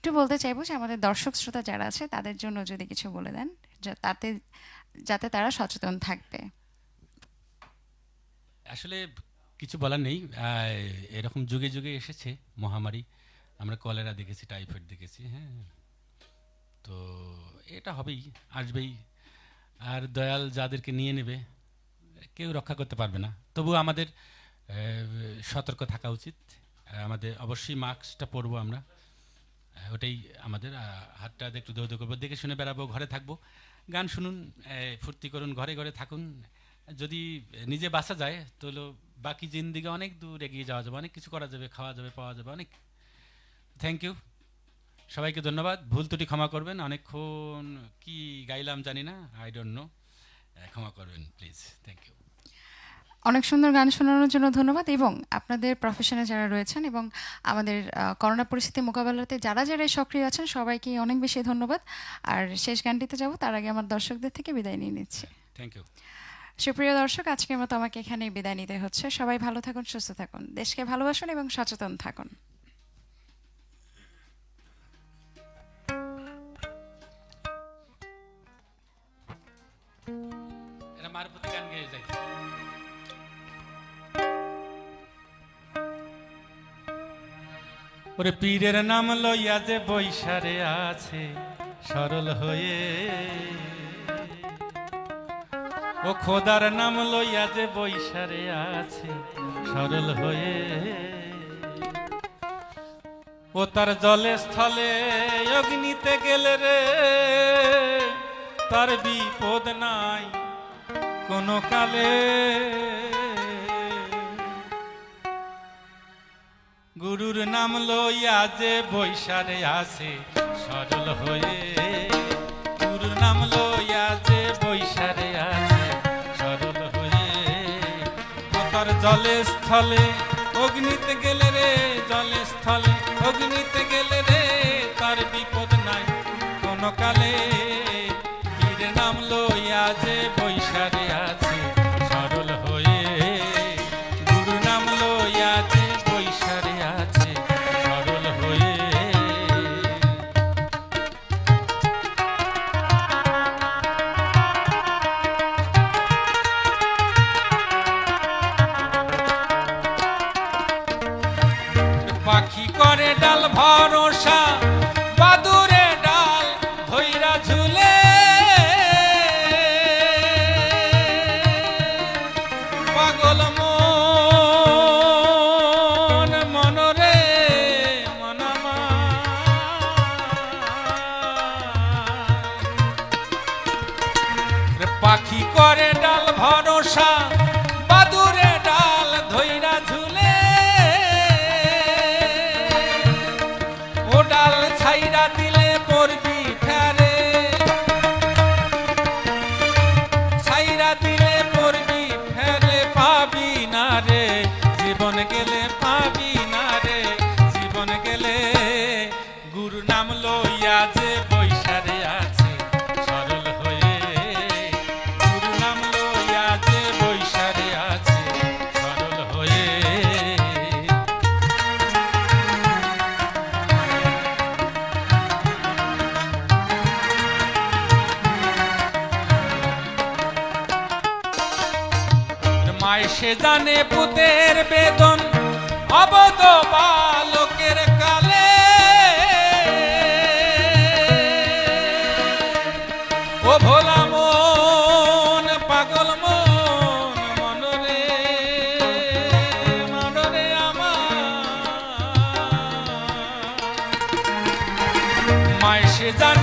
একটু বলতে চাইব যে আমাদের দর্শক শ্রোতা যারা আছে, তাদের জন্য যদি কিছু বলে দেন তাতে, যাতে তারা সচেতন থাকবে। আসলে কিছু বলার নেই। এরকম যুগে যুগে এসেছে মহামারী। আমরা কলেরা দেখেছি, টাইফয়েড দেখেছি হ্যাঁ। তো এটা হবেই, আসবেই। আর দয়াল যাদেরকে নিয়ে নেবে, কেউ রক্ষা করতে পারবে না। তবু আমাদের সতর্ক থাকা উচিত। আমাদের অবশ্যই মাস্কটা পরবো আমরা। ওটাই আমাদের হাতটা একটু দৌড় করব। দেখে শুনে বেড়াবো, ঘরে থাকব। গান শুনুন ফুর্তি করুন, ঘরে ঘরে থাকুন। যদি নিজে বাঁচা যায়, তাহলে বাকি জিন্দিগি অনেক দূর এগিয়ে যাওয়া যাবে, অনেক কিছু করা যাবে, খাওয়া যাবে, পাওয়া যাবে, অনেক। থ্যাংক ইউ সবাইকে ধন্যবাদ। ভুল ত্রুটি ক্ষমা করবেন। অনেকক্ষণ কি গাইলাম জানি না আই ডোন্ট নো ক্ষমা করবেন প্লিজ থ্যাংক ইউ অনেক সুন্দর গান শোনানোর জন্য ধন্যবাদ এবং আপনাদের প্রফেশনে যারা রয়েছেন এবং আমাদের করোনা পরিস্থিতি মোকাবেলাতে যারা যারা সক্রিয় আছেন সবাইকে অনেক বেশি ধন্যবাদ। আর শেষ গানটিতে যাব তার আগে আমার দর্শকদের থেকে বিদায় নিয়ে নিচ্ছি। থ্যাংক ইউ সুপ্রিয় দর্শক আজকের মতো আমাকে এখানে বিদায় নিতে হচ্ছে। সবাই ভালো থাকুন সুস্থ থাকুন দেশকে ভালোবাসুন এবং সচেতন থাকুন। এটা মার প্রতি গান গেয়ে যাই ওরে পীরের নাম লইয়া যে বৈশারে আছে, সরল হয়ে। ও খোদার নাম লইয়া যে বৈশারে আছে, সরল হয়ে। ও তার জলে স্থলে অগ্নিতে গেলে রে, তার বিপদ নাই কোনো কালে। গুরুর নাম লইয়া যে বৈশারে আসে সরল হয়ে। গুরুর নাম লইয়া যে বৈশারে আসে সরল হয়ে। তার জলে স্থলে, অগ্নিতে গেলে রে, জলে স্থলে, অগ্নিতে গেলে রে, তার বিপদ নাই কোন কালে পাখি করে ডাল ভরসা বাদুরে ডাল ধৈরা ঝুলে। ও ডাল ছাইরা দিলে পড়বি মায় সে জানে পুতের বেদন। অবদ বালকের কালে। ও ভোলা মন, পাগল মন মনরে মনরে আমার। মায় সে জানে